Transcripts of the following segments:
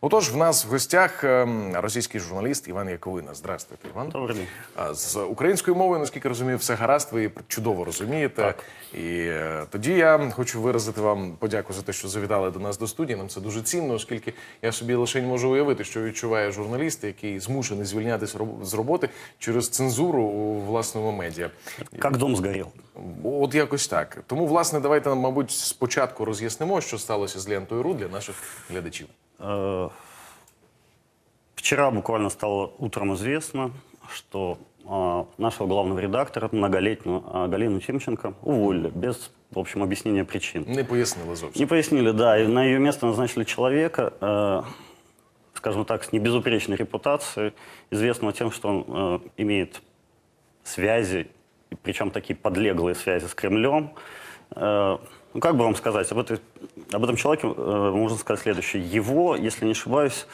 Отож, в нас в гостях ем, російський журналіст Іван Яковина. Здравствуйте, Іван. Добрий день. З українською мовою, наскільки розумію, все гаразд, ви чудово розумієте. Так. І е, тоді я хочу виразити вам подяку за те, що завітали до нас до студії. Нам це дуже цінно, оскільки я собі лише не можу уявити, що відчуває журналіст, який змушений звільнятися з роботи через цензуру у власному медіа. Как дом сгорел. От якось так. Тому, власне, давайте, мабуть, спочатку роз'яснимо, що сталося з лентою РУ для наших глядачів. Э, Вчера буквально стало утром известно, что а, нашего главного редактора, многолетнюю а, Галину Тимченко, уволили без, в общем, объяснения причин. Не пояснили зовсім. Не пояснили, да, и на ее место назначили человека, э, скажем так, с небезупречной репутацией, известного тем, что он э, имеет связи, причем такие подлеглые связи с Кремлем. Э, ну, как бы вам сказать, об, этой, об этом человеке э, можно сказать следующее. Его, если не ошибаюсь,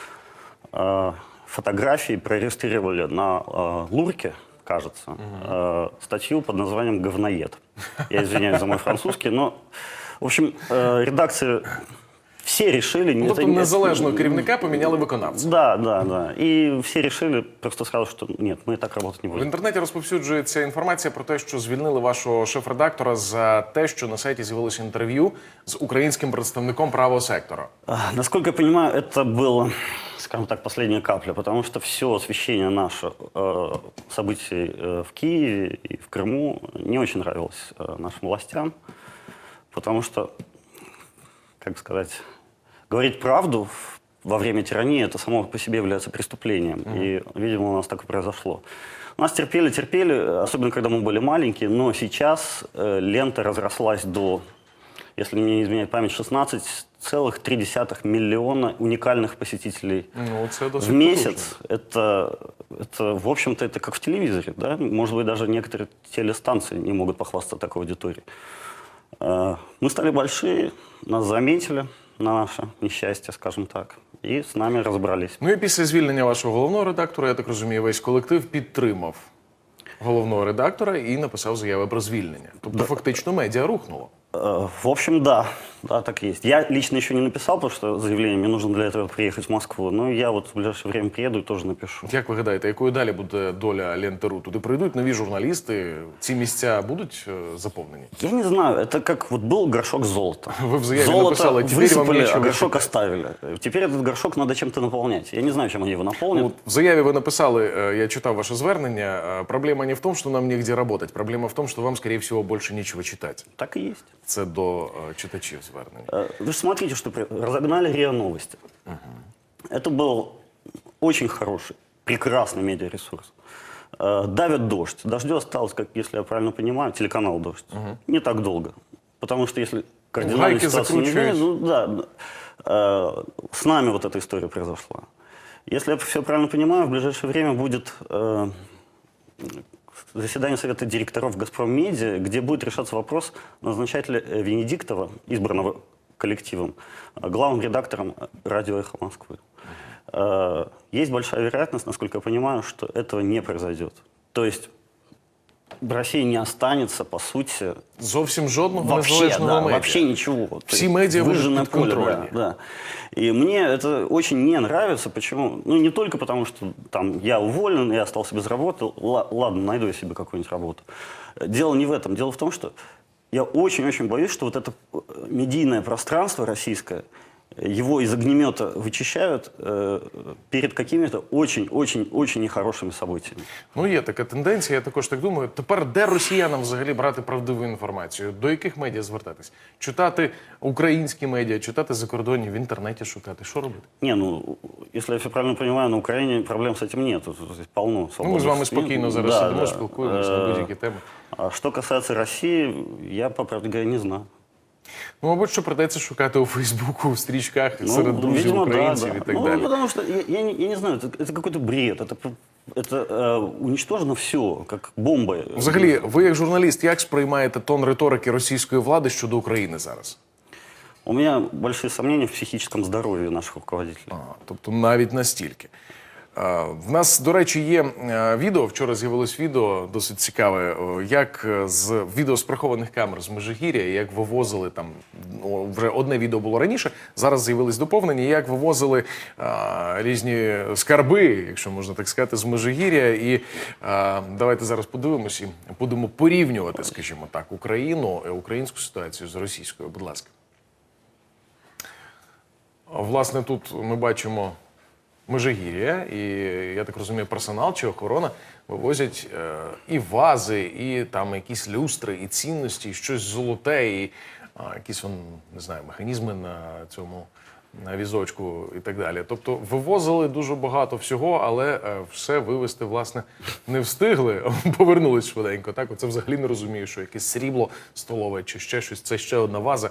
э, фотографии проиллюстрировали на э, Лурке, кажется, э, статью под названием «Говноед». Я извиняюсь за мой французский, но, в общем, э, редакции все решили... Ну, это тобто не- незалежного керівника поміняли виконавця. Да, да, да. И все решили, просто сказали, что нет, мы так работать не В будем. інтернеті розповсюджується інформація про те, що звільнили вашого шеф-редактора за те, що на сайті з'явилося інтерв'ю з українським представником правого сектора. А, Насколько я понимаю, это было, скажем так, последняя капля, потому что все освещение наше э, событий э, в Киеве и в Крыму не очень нравилось э, нашим властям, потому что, как сказать, говорить правду во время тирании это само по себе является преступлением. И, видимо, у нас так и произошло. Нас терпели, терпели, особенно когда мы были маленькие, но сейчас э, лента разрослась до, если мне не изменяет память, 16,3 миллиона уникальных посетителей Ну, досить в месяц. Это, это, в общем-то, это как в телевизоре, да? Может быть, даже некоторые телестанции не могут похвастаться такой аудиторией. Э, Мы стали большие, нас заметили на наше нещастя, скажімо так, і з нами розбрались. Ну і після звільнення вашого головного редактора, я так розумію, весь колектив підтримав головного редактора і написав заяви про звільнення. Тобто, фактично, медіа рухнуло. Э, В общем, да, да, так и есть. Я лично еще не написал, потому что заявление мне нужно для этого приехать в Москву, но я вот в ближайшее время приеду и тоже напишу. Як ви гадаєте, якою далі буде доля ленти РУ? Туди прийдуть нові журналісти, ці місця будуть е, заповнені? Я не знаю, это как вот был горшок золота. Вы в заяве Золото написали, «Теперь вам высыпали, нечего а горшок шукать». оставили. Теперь этот горшок надо чем-то наполнять. Я не знаю, чем они его наполнят. От в заяві ви написали, е, я читав ваше звернення, е, проблема не в том, что нам негде работать, проблема в том, что вам, скорее всего, больше нечего читать. Так и есть. Це до е, читачів звернення. Э, Вы же смотрите, что при- разогнали РИА Новости. Это был очень хороший, прекрасный медиаресурс. Э, Давит дождь. Дождю осталось, как, если я правильно понимаю, телеканал «Дождь». Не так долго. Потому что если кардинальная Гайки ситуация не закручиваешь. изменится, ну да, да. Э, с нами вот эта история произошла. Если я все правильно понимаю, в ближайшее время будет э, заседание Совета директоров «Газпром Медиа», где будет решаться вопрос, назначать ли э, Венедиктова, избранного коллективом, э, главным редактором э, радио «Эхо Москвы». Э, Есть большая вероятность, насколько я понимаю, что этого не произойдет. То есть в России не останется, по сути, Зовсім жодного вообще, незалежного да, медіа. вообще ничего. То Все есть медиа будут выжженное поле, да, подконтрольны. да. И мне это очень не нравится. Почему? Ну, не только потому, что там я уволен, я остался без работы. Ла- ладно, найду я себе какую-нибудь работу. Дело не в этом. Дело в том, что я очень-очень боюсь, что вот это э, медийное пространство российское, э, его из огнемета вычищают э, перед какими-то очень-очень-очень нехорошими событиями. Ну, є така тенденція, я також так думаю. Тепер де росіянам взагалі брати правдиву інформацію? До яких медіа звертатись? Читати українські медіа, читати закордонні, в інтернеті шукати. Що робити? Не, ну, если я все правильно понимаю, на Украине проблем с этим нет. Тут здесь полно Ну, свободных ми з вами СМИ. спокійно зараз Да, сидимо, да. спілкуємося на Э, будь-які теми. А что касается России, я, по правде говоря, не знаю. Ну, мабуть, що придеться шукати у Фейсбуку, в стрічках Ну, серед друзів видимо, українців да, і да. так ну, далі. потому что, я, я не, я не знаю, это, это какой-то бред. Это, это э, уничтожено все, как бомба. Взагалі, ви як журналіст, як сприймаєте тон риторики російської влади щодо України зараз? У меня большие сомнения в психическом здоровье наших руководителей. А, тобто навіть настільки. Е, В нас, до речі, є е, відео. Вчора з'явилось відео досить цікаве. Як е, з відео прихованих камер з Межигір'я, як вивозили там ну, вже одне відео було раніше. Зараз з'явились доповнення. Як вивозили е, різні скарби, якщо можна так сказати, з Межигір'я. І е, давайте зараз подивимось і будемо порівнювати, скажімо так, Україну, е, українську ситуацію з російською. Будь ласка. Власне, тут ми бачимо Межигір'я, і я так розумію, персонал чи охорона вивозять е, і вази, і там якісь люстри, і цінності, і щось золоте, і якісь он, не знаю, механізми на цьому на візочку і так далі. Тобто вивозили дуже багато всього, але е, все вивезти, власне, не встигли, повернулись швиденько. Так, оце взагалі не розумію, що якесь срібло столове чи ще щось, це ще одна ваза.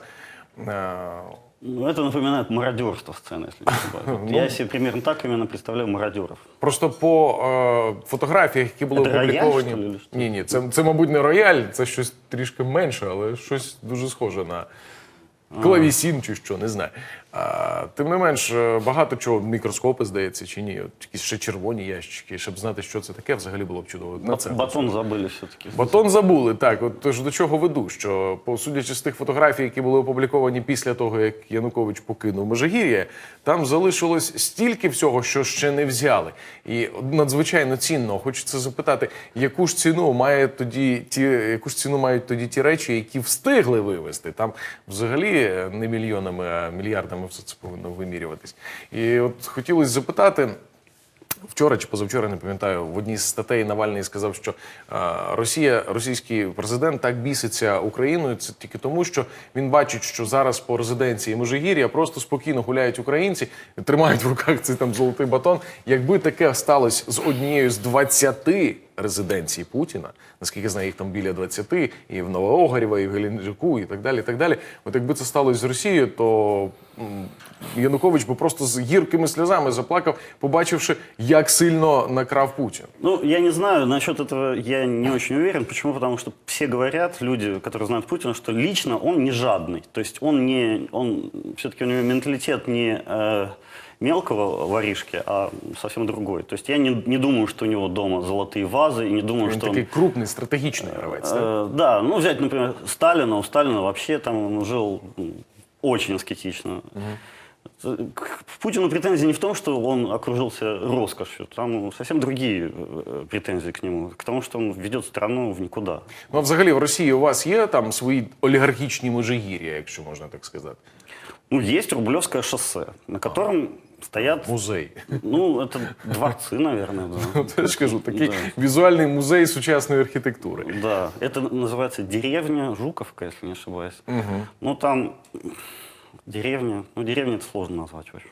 Е, Ну, это напоминает мародерство сцены, если не ошибаюсь. Ну. Я себе примерно так именно представляю мародеров. Просто по е, фотографіях, які були Це рояль, опубліковані. що ли, чи що? ні, ні, це, це, мабуть, не рояль, це щось трішки менше, але щось дуже схоже на клавісін чи що, не знаю. Тим не менш, е, багато чого мікроскопи, здається, чи ні. От якісь ще червоні ящички, щоб знати, що це таке, взагалі було б чудово. На це. Батон забыли все-таки. Батон забули, так. От тож до чого веду, що по судячи з тих фотографій, які були опубліковані після того, як Янукович покинув Межигір'я, там залишилось стільки всього, що ще не взяли. І надзвичайно цінно. Хочеться запитати, яку ж ціну має тоді ті, яку ж ціну мають тоді ті речі, які встигли вивезти. Там взагалі не мільйонами, а мільярдами все це повинно вимірюватись. І от хотілося запитати. Вчора чи позавчора не пам'ятаю, в одній з статей Навальний сказав, що Росія, російський президент так біситься Україною. Це тільки тому, що він бачить, що зараз по резиденції Межигір'я просто спокійно гуляють українці, тримають в руках цей там золотий батон. Якби таке сталося з однією з 20 резиденцій Путіна, наскільки я знаю, їх там біля 20, і в Новоогорєва, і в Геленджику, і так далі. і так далі. От якби це сталося з Росією, то м, Янукович би просто з гіркими сльозами заплакав, побачивши, як сильно накрав Путін. Ну, я не знаю, насчет этого я не очень уверен. Почему? Потому что все говорят, люди, которые знают Путина, что лично он не жадный. То есть он не, он, все-таки у него менталитет не э, мелкого воришки, а совсем другой. То есть я не, не думаю, что у него дома золотые вазы, и не думаю, Він что он... такий крупний, стратегічний гравець. так? Э, да, ну взять, например, Сталина. У Сталина вообще там он жил м, очень аскетично. Э, К Путину претензии не в том, что он окружился роскошью, там совсем другие э, претензии к нему, к тому, что он ведет страну в никуда. Ну, а взагалі в Росії у вас є там свої олігархічні межигір'я, якщо можна так сказати. Ну, есть Рублевское шоссе, на котором стоят, Музей. ну, это дворцы, наверное, да. Я ж кажу, такий Да. візуальний музей сучасної архітектури. Да, это называется деревня Жуковка, если не ошибаюсь. Ну, там деревня, ну, деревня это сложно назвать, в общем.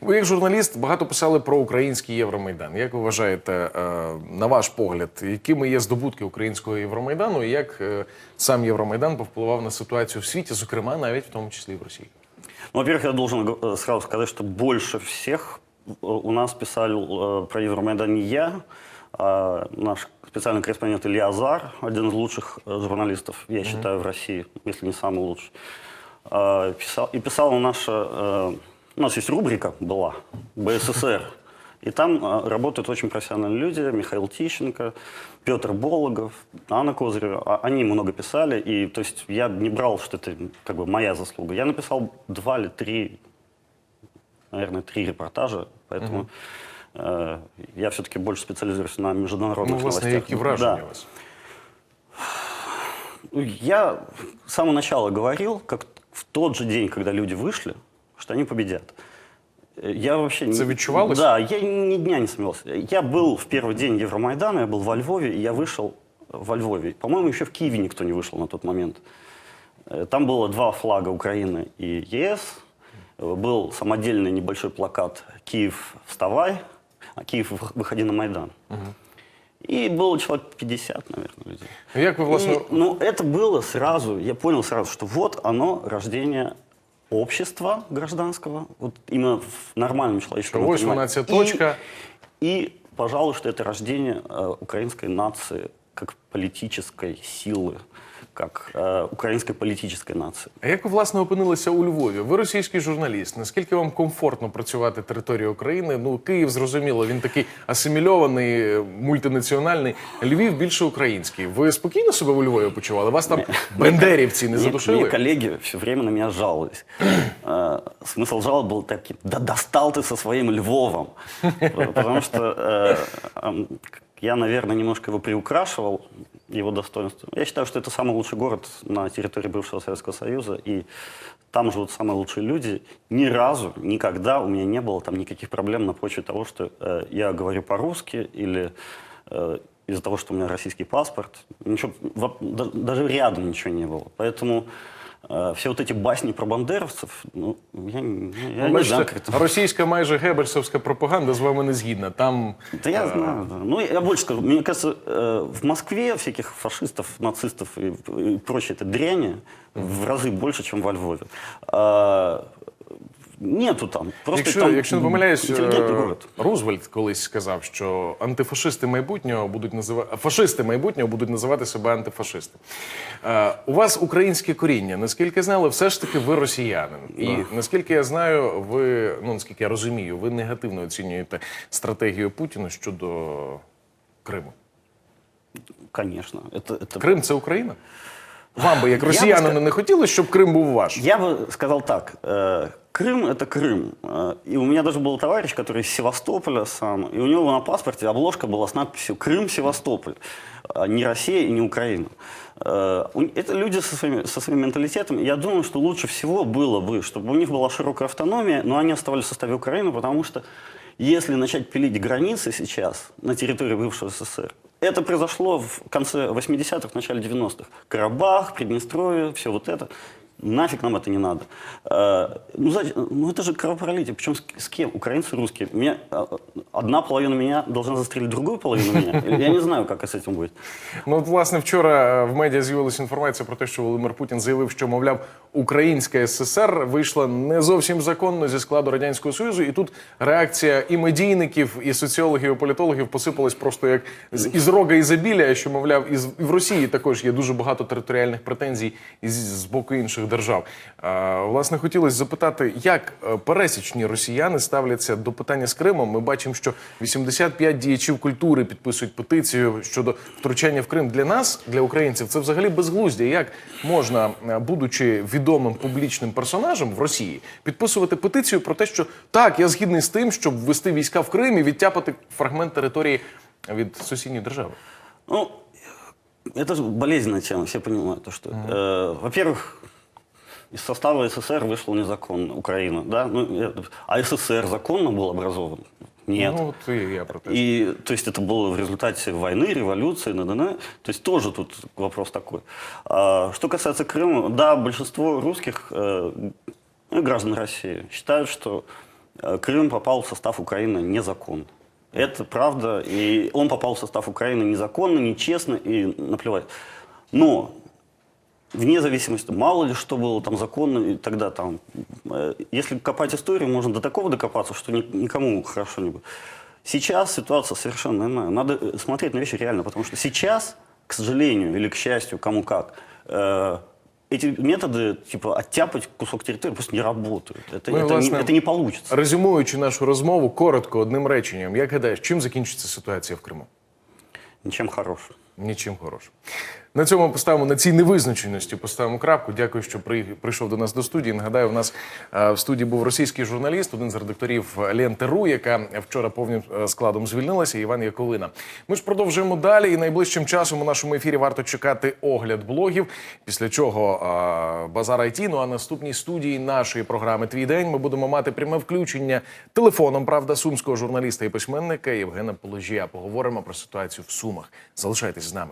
Ви як журналіст багато писали про український Євромайдан. Як ви вважаєте, е, на ваш погляд, якими є здобутки українського Євромайдану, і як е, сам Євромайдан повпливав на ситуацію в світі, зокрема навіть в тому числі і в Росії? Ну, во-первых, я должен э, сразу сказать, что больше всех э, у нас писали э, про Евромайдан не я, а наш специальный корреспондент Илья Азар, один из лучших э, журналистов, я считаю, в России, если не самый лучший. А, Писал, и писала наша... э, У нас есть рубрика была «БССР», И там э, работают очень профессиональные люди, Михаил Тищенко, Петр Бологов, Анна Козырева. А- Они много писали, и то есть я не брал, что это как бы моя заслуга. Я написал два или три, наверное, три репортажа, поэтому э, я все-таки больше специализируюсь на международных Ну, власне, новостях. які враження Да. у вас? Я с самого начала говорил, как в тот же день, когда люди вышли, что они победят. Я вообще... не- Это відчувалось? Да, я ни дня не сомневался. Я был в первый день Евромайдана, я был во Львове, и я вышел во Львове. По-моему, еще в Киеве никто не вышел на тот момент. Э, Там было два флага Украины и ЕС. Был самодельный небольшой плакат «Киев, вставай!», а «Киев, вых- выходи на Майдан». И было человек 50, наверное, людей. Як ви власне И, ну, это было сразу, я понял сразу, что вот оно, рождение общества гражданского, вот именно в нормальном человеческом Что вот понимании. она, ця И- точка. И, пожалуй, что это рождение э, украинской нации как политической силы, как э, украинской политической нации. А як ви власне опинилися у Львові? Ви російський журналіст. Наскільки вам комфортно працювати територією України? Ну, Київ зрозуміло, він такий асимільований, мультинаціональний. Львів більше український. Ви спокійно себе у Львові почували? Вас там бендерівці не Мне, задушили? мне коллеги все время на меня жаловались. Э, Смысл жалоб был таким, да достал ты со своим Львовом. Потому что э, эм, я, наверное, немножко его приукрашивал, его достоинство. Я считаю, что это самый лучший город на территории бывшего Советского Союза, и там живут самые лучшие люди. Ни разу, никогда у меня не было там никаких проблем на почве того, что э, я говорю по-русски или э, из-за того, что у меня российский паспорт. Ничего, во- да- даже рядом ничего не было. Поэтому э, все вот эти басни про бандеровцев, ну, я, не- я Ну, не знаю, бачите, как это... російська майже геббельсовська пропаганда з вами не згідна. Там Да я знаю, да. Ну, я больше скажу. Мне кажется, э, в Москве всяких фашистов, нацистов и, и прочей этой дряни в разы больше, чем во Львове. А, нету там. Просто Якщо, там якщо не помиляюсь, интеллигентный е, город. Рузвельт колись сказав, що антифашисти майбутнього будуть називати фашисти майбутнього будуть називати себе антифашисти. Е, у вас українське коріння. Наскільки знали, все ж таки ви росіянин. І наскільки я знаю, ви ну наскільки я розумію, ви негативно оцінюєте стратегію Путіна щодо Криму. Конечно. Это, это... Крим це Україна? Вам би як росіянину не хотілося, щоб Крим був ваш. Я бы сказал так. э, Крым – это Крым. Э, И у меня даже был товарищ, который из Севастополя сам, и у него на паспорте обложка была с надписью «Крым, Севастополь». А Не Россия и не Украина. Э, у- Это люди со, своими, со своим менталитетом. Я думаю, что лучше всего было бы, чтобы у них была широкая автономия, но они оставались в составе Украины, потому что если начать пилить границы сейчас на территории бывшего СССР, это произошло в конце 80-х, начале 90-х. Карабах, Приднестровье, все вот это Нафиг нам это не надо. Э, ну, зачем- ну, это же кровопролитие. Причем с, с кем? Украинцы, русские. Меня, э, одна половина меня должна застрелить другую половину меня. Я не знаю, как с этим будет. Ну, от, власне, вчора е, в медіа з'явилася інформація про те, що Володимир Путін заявив, що, мовляв, Українська ССР вийшла не зовсім законно зі складу Радянського Союзу. І тут реакція і медійників, і соціологів, і політологів посипалась просто як з із рога ізобілія, що, мовляв, із, і в Росії також є дуже багато територіальних претензій із, з боку інших держав. А, власне, хотілося запитати, як е, пересічні росіяни ставляться до питання з Кримом. Ми бачимо, що 85 діячів культури підписують петицію щодо втручання в Крим. Для нас, для українців, це взагалі безглуздя. Як можна, е, будучи відомим публічним персонажем в Росії, підписувати петицію про те, що так, я згідний з тим, щоб ввести війська в Крим і відтяпати фрагмент території від сусідньої держави? Ну, это же болезненная тема, все понимают, то, что, э, во-первых, из состава СССР вышел незаконно Украина, да, ну, я- а СССР законно был образован? Нет. Ну, от і я про. И, то есть, это было в результате войны, революции, на То есть, тоже тут вопрос такой. А, что касается Крыма, да, большинство русских э, ну, и граждан России считают, что э, Крым попал в состав Украины незаконно. Это правда, и он попал в состав Украины незаконно, нечестно и наплевать. Но вне зависимости, мало ли что было там законно, и тогда там, э, если копать историю, можно до такого докопаться, что ни- никому хорошо не будет. Сейчас ситуация совершенно иная. Надо э, смотреть на вещи реально, потому что сейчас, к сожалению или к счастью, кому как, э, эти методы, типа, оттяпать кусок территории просто не работают. Это, Ну, и, это, власне, не, это не получится. Резюмуючи нашу розмову коротко одним реченням, як гадаєш, чим закінчиться ситуація в Криму? Ничем хорошим. Нічим хорошим. На цьому поставимо на цій невизначеності. Поставимо крапку. Дякую, що при- прийшов до нас до студії. Нагадаю, у нас е, в студії був російський журналіст, один з редакторів Ленти Ру, яка вчора повним е, складом звільнилася. Іван Яковина. Ми ж продовжуємо далі. І найближчим часом у нашому ефірі варто чекати огляд блогів. Після чого е, базар IT. Ну а наступній студії нашої програми Твій день ми будемо мати пряме включення телефоном. Правда, сумського журналіста і письменника Євгена Положія. Поговоримо про ситуацію в Сумах. Залишайтесь з нами.